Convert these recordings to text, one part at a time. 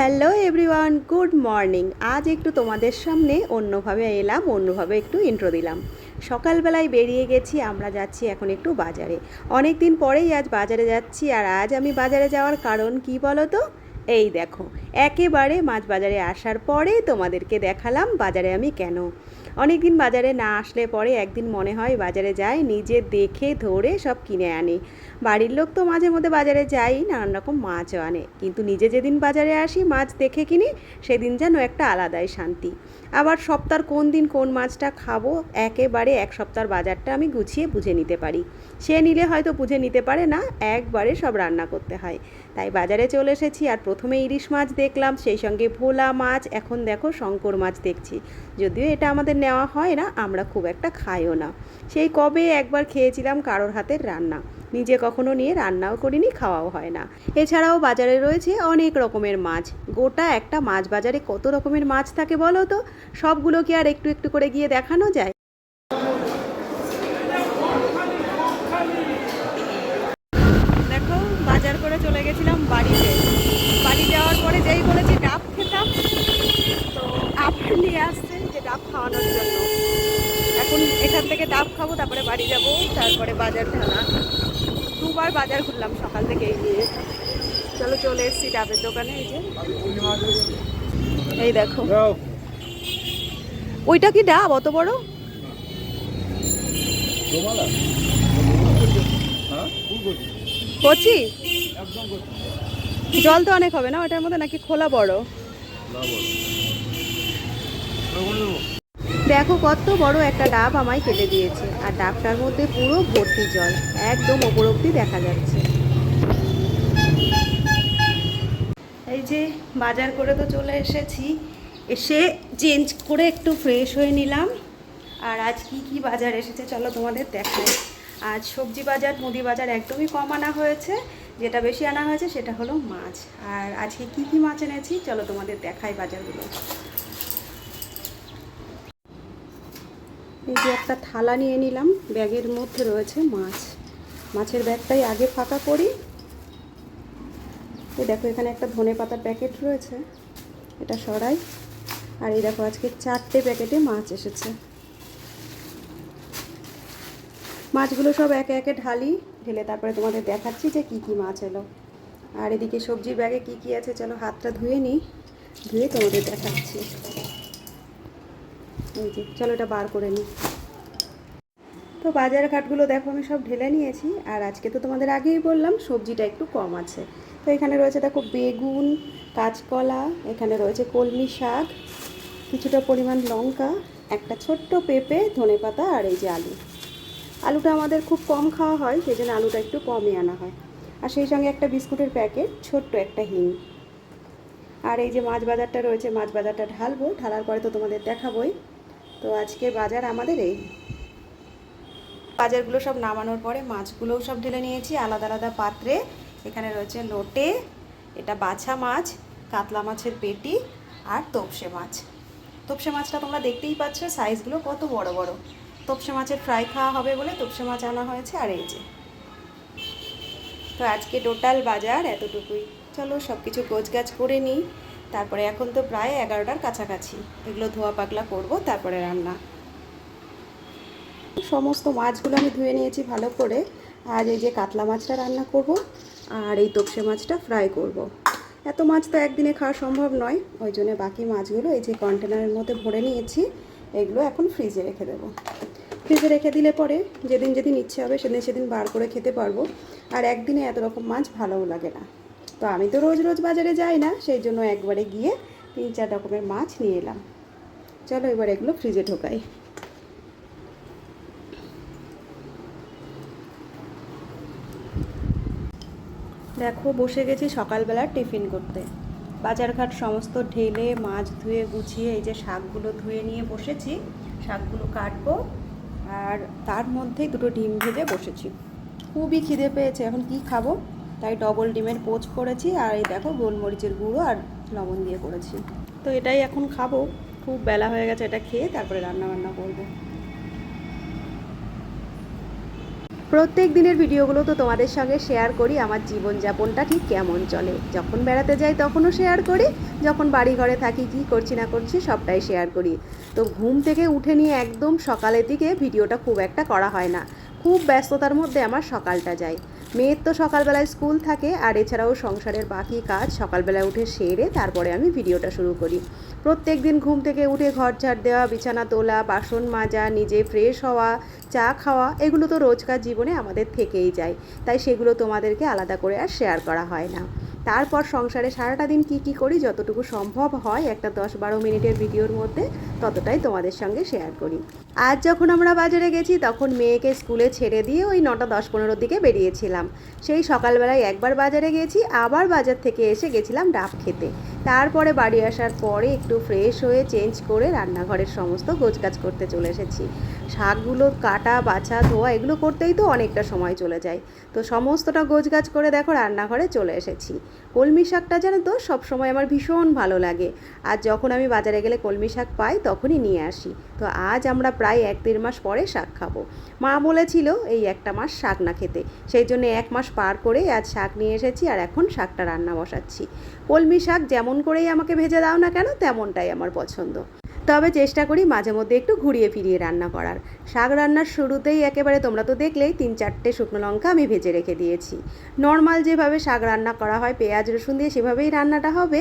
Hello everyone, good morning. আজ একটু তোমাদের সামনে অন্যভাবে এলাম, অন্যভাবে একটু ইন্ট্রো দিলাম। সকালবেলায় বেরিয়ে গেছি, আমরা যাচ্ছি এখন একটু বাজারে। অনেক দিন পরেই আজ বাজারে যাচ্ছি, আর আজ আমি বাজারে যাওয়ার কারণ কি বলো তো? এই দেখো, একেবারে মাছ বাজারে আসার পরে তোমাদেরকে দেখালাম বাজারে আমি কেন। অনেক দিন বাজারে না আসলে পরে একদিন মনে হয় বাজারে যাই, নিজে দেখে ধরে সব কিনে আনি। বাড়ির লোক তো মাঝে মধ্যে বাজারে যাই, নানান রকম মাছও আনে। কিন্তু নিজে যেদিন বাজারে আসি, মাছ দেখে কিনি, সেদিন যেন একটা আলাদাই শান্তি। আবার সপ্তাহ কোন দিন কোন মাছটা খাব, একেবারে এক সপ্তাহের বাজারটা আমি গুছিয়ে বুঝে নিতে পারি। সে নিলে হয়তো বুঝে নিতে পারে না, একবারে সব রান্না করতে হয়। তাই বাজারে চলে এসেছি আর প্রথমে ইলিশ মাছ দেখলাম, সেই সঙ্গে ভোলা মাছ, এখন দেখো শঙ্কর মাছ দেখছি। যদিও এটা আমাদের নেওয়া হয় না, আমরা খুব একটা খাইও না। সেই কবে একবার খেয়েছিলাম কারোর হাতের রান্না। নিজে কখনো নিয়ে রান্নাও করিনি, খাওয়াও হয় না। এছাড়াও বাজারে রয়েছে অনেক রকমের মাছ। গোটা একটা মাছ, বাজারে কত রকমের মাছ থাকে বলো তো? সবগুলো কি আর একটু একটু করে গিয়ে দেখানো যায় দেখো বাজার করে চলে গেছিলাম বাড়িতে। বাড়ি যাওয়ার পরে যেই বলেছি ডাব খেতাম। তো আবার নিয়ে আসছে যে ডাব খাওয়ানোর জন্য। এখন এখান থেকে ডাব খাব তারপরে বাড়ি যাব তারপরে বাজার ঢালা। দুবার বাজার ঘুরলাম সকাল থেকে এই নিয়ে। চলো চলে এসেছি ডাবের দোকানে এই যে। এই দেখো। ওইটা কি ডাব অত বড়? কচি? জল তো অনেক হবে না ওটার মধ্যে নাকি খোলা বড়? দেখো কত বড় একটা ডাব আমায় কেটে দিয়েছে। আর ডাবটার মধ্যে পুরো ভর্তি জল। একদম ওপর অব্দি দেখা যাচ্ছে। এই যে বাজার করে তো চলে এসেছি। এসে চেঞ্জ করে একটু ফ্রেশ হয়ে নিলাম। আর আজ কি কি বাজার এসেছে চলো তোমাদের দেখাই। আজ সবজি বাজার, মুদি বাজার একদমই কম আনা হয়েছে। যেটা বেশি আনা হয়েছে সেটা হলো মাছ। আর আজকে কি কি মাছ এনেছি, চলো তোমাদের দেখাই বাজারগুলো। এই যে একটা থালা নিয়ে নিলাম, ব্যাগের মধ্যে রয়েছে মাছ। মাছের ব্যাগটাই আগে ফাঁকা করি। এই দেখো, এখানে একটা ধনে পাতার প্যাকেট রয়েছে, এটা সরাই। আর এই দেখো, আজকে চারটে প্যাকেটে মাছ এসেছে। মাছগুলো সব একে একে ঢালি, ঢেলে তারপরে তোমাদের দেখাচ্ছি যে কি কি মাছ এলো। আর এদিকে সবজির ব্যাগে কি কি আছে চলো হাতটা ধুয়ে নিই ধুয়ে তোমাদের দেখাচ্ছি। এই যে, চলো এটা বার করে নিই তো বাজার ঘাটগুলো দেখো, আমি সব ঢেলে নিয়েছি। আর আজকে তো তোমাদের আগেই বললাম, সবজিটা একটু কম আছে। তো এখানে রয়েছে দেখো বেগুন, কাঁচকলা, এখানে রয়েছে কলমি শাক, কিছুটা পরিমাণ লঙ্কা, একটা ছোট্ট পেঁপে, ধনেপাতা আর এই যে আলু। আলুটা আমাদের খুব কম খাওয়া হয় সেই জন্য আলুটা একটু কমই আনা হয়। আর সেই সঙ্গে একটা বিস্কুটের প্যাকেট, ছোট্ট একটা হিং। আর এই যে মাছ বাজারটা রয়েছে, মাছ বাজারটা ঢালবো, ঢালার পরে তো তোমাদের দেখাবোই। তো আজকের বাজার আমাদের এই। বাজারগুলো সব নামানোর পরে মাছগুলোও সব ঢেলে নিয়েছি, আলাদা আলাদা পাত্রে। এখানে রয়েছে লোটে, এটা বাছা মাছ, কাতলা মাছের পেটি আর তোপসে মাছ। তোপসে মাছটা তোমরা দেখতেই পাচ্ছ সাইজগুলো কত বড় বড়। তোপসে মাছের ফ্রাই খাওয়া হবে বলে তোপসে মাছ আনা হয়েছে, আর এই যে। তো আজকে টোটাল বাজার এতটুকুই। চলো সব কিছু গোছগাছ করে নিই। তারপরে এখন তো প্রায় এগারোটার কাছাকাছি। এগুলো ধোয়া পাকলা করব, তারপরে রান্না। সমস্ত মাছগুলো আমি ধুয়ে নিয়েছি ভালো করে। আর এই যে কাতলা মাছটা রান্না করব, আর এই তোপসে মাছটা ফ্রাই করব। এত মাছ তো একদিনে খাওয়া সম্ভব নয়। ওই জন্য বাকি মাছগুলো এই যে কন্টেনারের মধ্যে ভরে নিয়েছি। এগুলো এখন ফ্রিজে রেখে দেবো। ফ্রিজে রেখে দিলে পরে যেদিন যেদিন ইচ্ছে হবে সেদিন সেদিন বার করে খেতে পারব। আর একদিনে এত রকম মাছ ভালোও লাগে না। তো আমি তো রোজ রোজ বাজারে যাই না, সেই জন্য একবারে গিয়ে তিন চার রকমের মাছ নিয়ে এলাম। চলো এবার এগুলো ফ্রিজে ঢোকাই। দেখো, বসে গেছি সকালবেলা টিফিন করতে। বাজারঘাট সমস্ত ঢেলে, মাছ ধুয়ে, গুছিয়ে এই যে শাকগুলো ধুয়ে নিয়ে বসেছি, শাকগুলো কাটবো। আর তার মধ্যেই দুটো ডিম ভেজে বসেছি। খুবই খিদে পেয়েছে, এখন কি খাব? তাই ডবল ডিমের পোচ করেছি আর এই দেখো গোলমরিচের গুঁড়ো আর লবণ দিয়ে করেছি। তো এটাই এখন খাব, খুব বেলা হয়ে গেছে এটা খেয়ে তারপরে রান্না বান্না করব। প্রত্যেক দিনের ভিডিওগুলো তো তোমাদের সঙ্গে শেয়ার করি, আমার জীবনযাপনটা ঠিক কেমন চলে। যখন বেড়াতে যাই তখনও শেয়ার করি, যখন বাড়ি ঘরে থাকি কি করছি না করছি সবটাই শেয়ার করি। তো ঘুম থেকে উঠে নিয়ে একদম সকালের দিকে ভিডিওটা খুব একটা করা হয় না। খুব ব্যস্ততার মধ্যে আমার সকালটা যায়। মেয়ের তো সকালবেলায় স্কুল থাকে, আর এছাড়াও সংসারের বাকি কাজ সকালবেলায় উঠে সেরে তারপরে আমি ভিডিওটা শুরু করি। প্রত্যেক দিন ঘুম থেকে উঠে ঘর ঝাড় দেওয়া, বিছানা তোলা, বাসন মাজা, নিজে ফ্রেশ হওয়া, চা খাওয়া, এগুলো তো রোজকার জীবনে আমাদের থেকেই যায়। তাই সেগুলো তোমাদেরকে আলাদা করে আর শেয়ার করা হয় না। তারপর সংসারে সারাটা দিন কী কী করি, যতটুকু সম্ভব হয় একটা দশ বারো মিনিটের ভিডিওর মধ্যে ততটাই তোমাদের সঙ্গে শেয়ার করি। আজ যখন আমরা বাজারে গেছি, তখন মেয়েকে স্কুলে ছেড়ে দিয়ে ওই নটা দশ পনেরোর দিকে বেরিয়েছিলাম। সেই সকালবেলায় একবার বাজারে গেছি, আবার বাজার থেকে এসে গেছিলাম ডাব খেতে। তারপরে বাড়ি আসার পরে একটু ফ্রেশ হয়ে চেঞ্জ করে রান্নাঘরের সমস্ত গোছগাছ করতে চলে এসেছি। শাকগুলো কাটা, বাছা, ধোয়া এগুলো করতেই তো অনেকটা সময় চলে যায়। তো সমস্তটা গোছগাছ করে দেখো রান্নাঘরে চলে এসেছি। কলমি শাকটা জানো তো সবসময় আমার ভীষণ ভালো লাগে। আর যখন আমি বাজারে গেলে কলমি শাক পাই তখনই নিয়ে আসি। তো আজ আমরা প্রায় এক দেড় মাস পরে শাক খাব। মা বলেছিল এই একটা মাস শাক না খেতে। সেই জন্য এক মাস পার করে আজ শাক নিয়ে এসেছি আর এখন শাকটা রান্না বসাচ্ছি। কলমি শাক যেমন করেই আমাকে ভেজে দাও না কেন, তেমনটাই আমার পছন্দ। তবে চেষ্টা করি মাঝে মধ্যে একটু ঘুরিয়ে ফিরিয়ে রান্না করার। শাক রান্নার শুরুতেই একেবারে তোমরা তো দেখলেই তিন চারটে শুকনো লঙ্কা আমি ভেজে রেখে দিয়েছি। নর্মাল যেভাবে শাক রান্না করা হয়, পেঁয়াজ, রসুন দিয়ে সেভাবেই রান্নাটা হবে।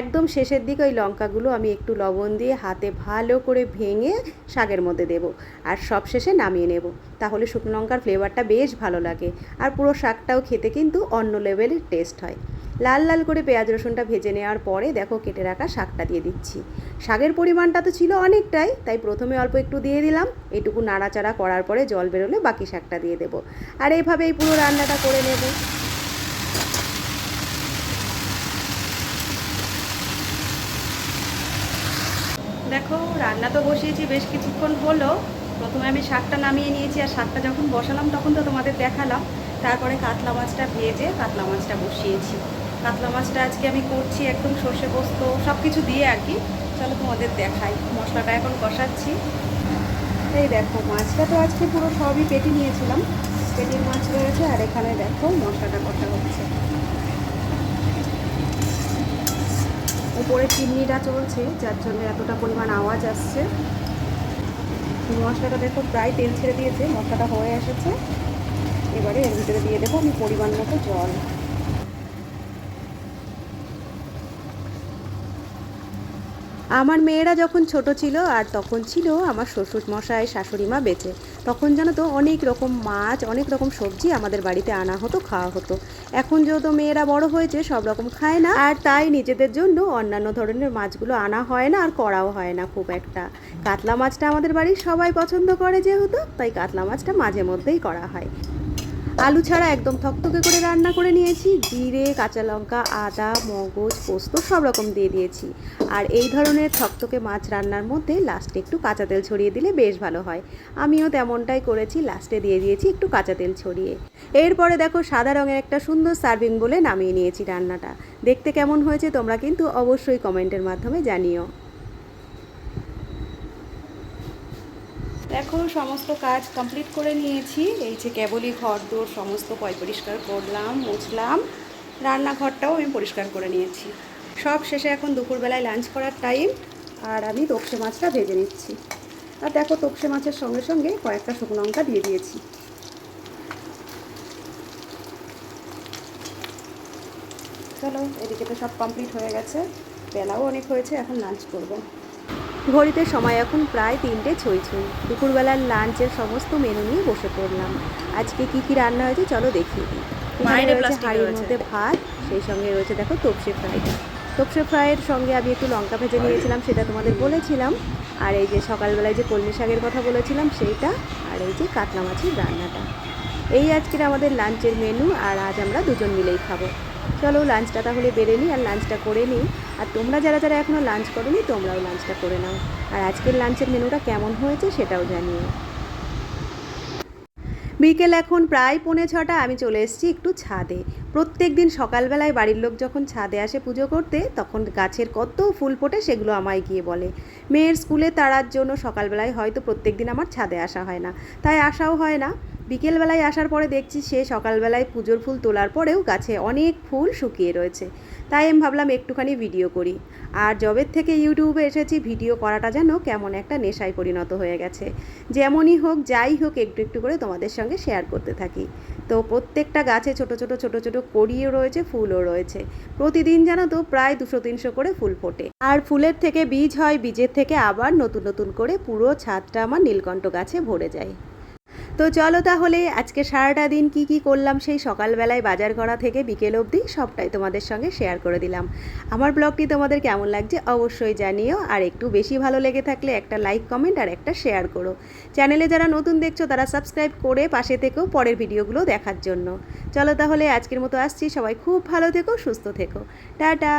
একদম শেষের দিকে ওই লঙ্কাগুলো আমি একটু লবণ দিয়ে হাতে ভালো করে ভেঙে শাকের মধ্যে দেব। আর সব শেষে নামিয়ে নেব। তাহলে শুকনো লঙ্কার ফ্লেভারটা বেশ ভালো লাগে। আর পুরো শাকটাও খেতে কিন্তু অন্য লেভেলের টেস্ট হয়। লাল লাল করে পেঁয়াজ রসুনটা ভেজে নেওয়ার পরে দেখো কেটে রাখা শাকটা দিয়ে দিচ্ছি। শাকের পরিমাণটা তো ছিল অনেকটাই, তাই প্রথমে অল্প একটু দিয়ে দিলাম। এটুকু নাড়াচাড়া করার পরে জল বেরোলে বাকি শাকটা দিয়ে দেবো। আর এইভাবে এই পুরো রান্নাটা করে নেব। দেখো, রান্না তো বসিয়েছি, বেশ কিছুক্ষণ হলো। প্রথমে আমি শাকটা নামিয়ে নিয়েছি আর শাকটা যখন বসালাম তখন তো তোমাদের দেখালাম। তারপরে কাতলা মাছটা ভেজে কাতলা মাছটা বসিয়েছি। কাতলা মাছটা আজকে আমি করছি একদম সর্ষে পোস্ত সব কিছু দিয়ে আর কি। চলো তোমাদের দেখাই, মশলাটা এখন কষাচ্ছি। এই দেখো, মাছটা তো আজকে পুরো সবই পেটি নিয়েছিলাম। পেটির মাছ রয়েছে আর এখানে দেখো মশলাটা কষা হচ্ছে। উপরে চিমনিটা চলছে, যার জন্য এতটা পরিমাণ আওয়াজ আসছে। মশলাটা দেখো প্রায় তেল ছেড়ে দিয়েছে, মশলাটা হয়ে এসেছে। এবারে এর ভিতরে দিয়ে দেবো আমি পরিমাণ মতো জল। আমার মেয়েরা যখন ছোট ছিল আর তখন ছিল আমার শ্বশুর মশাই শাশুড়ি মা বেঁচে, তখন জানো তো অনেক রকম মাছ, অনেক রকম সবজি আমাদের বাড়িতে আনা হতো, খাওয়া হতো। এখন যেহেতু মেয়েরা বড় হয়েছে, সব রকম খায় না, আর তাই নিজেদের জন্য অন্যান্য ধরনের মাছগুলো আনা হয় না আর করাও হয় না খুব একটা। কাতলা মাছটা আমাদের বাড়ির সবাই পছন্দ করে যেহেতু, তাই কাতলা মাছটা মাঝে মধ্যেই করা হয়। আলু ছাড়া একদম থকথকে করে রান্না করে নিয়েছি। জিরে, কাঁচা লঙ্কা, আদা, মগজ, পোস্ত সব রকম দিয়ে দিয়েছি। আর এই ধরনের থকথকে মাছ রান্নার মধ্যে লাস্টে একটু কাঁচা তেল ছড়িয়ে দিলে বেশ ভালো হয়। আমিও তেমনটাই করেছি লাস্টে দিয়ে দিয়েছি একটু কাঁচা তেল ছড়িয়ে। এরপরে দেখো সাদা রঙের একটা সুন্দর সার্ভিং বলে নামিয়ে নিয়েছি রান্নাটা। দেখতে কেমন হয়েছে তোমরা কিন্তু অবশ্যই কমেন্টের মাধ্যমে জানিও। দেখো, সমস্ত কাজ কমপ্লিট করে নিয়েছি। এই যে কেবলই ঘর দোর সমস্ত পয় পরিষ্কার করলাম, মুছলাম। রান্নাঘরটাও আমি পরিষ্কার করে নিয়েছি। সব শেষে এখন দুপুরবেলায় লাঞ্চ করার টাইম আর আমি তপসে মাছটা ভেজে নিচ্ছি। আর দেখো, তপসে মাছের সঙ্গে সঙ্গে কয়েকটা শুকনো লঙ্কা দিয়ে দিয়েছি। চলো, এদিকে তো সব কমপ্লিট হয়ে গেছে। বেলাও অনেক হয়েছে, এখন লাঞ্চ করব। ঘড়িতে সময় এখন প্রায় তিনটে ছই ছই। দুপুরবেলার লাঞ্চের সমস্ত মেনু নিয়ে বসে পড়লাম। আজকে কি কি রান্না হয়েছে চলো দেখিয়ে দিই। হাঁড়ির। মধ্যে ভাত সেই সঙ্গে রয়েছে দেখো তপসে ফ্রাইটা তপসে ফ্রাইয়ের সঙ্গে আমি একটু লঙ্কা ভেজে নিয়েছিলাম সেটা তোমাদের বলেছিলাম। আর এই যে সকালবেলায় যে কলমি শাকের কথা বলেছিলাম সেইটা। আর এই যে কাতলা মাছের রান্নাটা। এই আজকের আমাদের লাঞ্চের মেনু আর আজ আমরা দুজন মিলেই খাব। চলো লাঞ্চটা তাহলে বেড়ে নিই আর লাঞ্চটা করে নিই। আর তোমরা যারা যারা এখনও লাঞ্চ করোনি, তোমরাও লাঞ্চটা করে নাও। আর আজকের লাঞ্চের মেনুটা কেমন হয়েছে সেটাও জানিও। বিকেল এখন প্রায় পৌনে ছটা, আমি চলে এসেছি একটু ছাদে। প্রত্যেক দিন সকালবেলায় বাড়ির লোক যখন ছাদে আসে পুজো করতে, তখন গাছের কত ফুল ফোটে সেগুলো আমায় গিয়ে বলে। মেয়ের স্কুলে তাড়ার জন্য সকালবেলায় হয়তো প্রত্যেক দিন আমার ছাদে আসা হয় না। তাই আসাও হয় না। বিকেলবেলায় আসার পরে দেখছি সে সকালবেলায় পুজোর ফুল তোলার পরেও গাছে অনেক ফুল শুকিয়ে রয়েছে। তাই আমি ভাবলাম একটুখানি ভিডিও করি। আর জবের থেকে ইউটিউবে এসেছি, ভিডিও করাটা যেন কেমন একটা নেশায় পরিণত হয়ে গেছে। যেমনই হোক, যাই হোক, একটু একটু করে তোমাদের সঙ্গে শেয়ার করতে থাকি। তো প্রত্যেকটা গাছে ছোট ছোট ছোট ছোট কড়িও রয়েছে, ফুলও রয়েছে। প্রতিদিন জানো তো প্রায় দুশো, তিনশো করে ফুল ফোটে। আর ফুলের থেকে বীজ হয়, বীজের থেকে আবার নতুন নতুন করে পুরো ছাদটা আমার নীলকণ্ঠ গাছে ভরে যায়। তো চলো তাহলে আজকে সারাটা দিন কি কি করলাম সেই সকালবেলায় বাজার করা থেকে বিকেল অবধি সবটাই তোমাদের সঙ্গে শেয়ার করে দিলাম। আমার ব্লগটি তোমাদের কেমন লাগছে অবশ্যই জানিও, আর একটু বেশি ভালো লেগে থাকলে একটা লাইক কমেন্ট আর একটা শেয়ার করো। চ্যানেলে যারা নতুন দেখছ, তারা সাবস্ক্রাইব করে পাশে থেকেও পরের ভিডিওগুলো দেখার জন্য। চলো তাহলে আজকের মতো আসছি, সবাই খুব ভালো থেকো, সুস্থ থেকো। টাটা!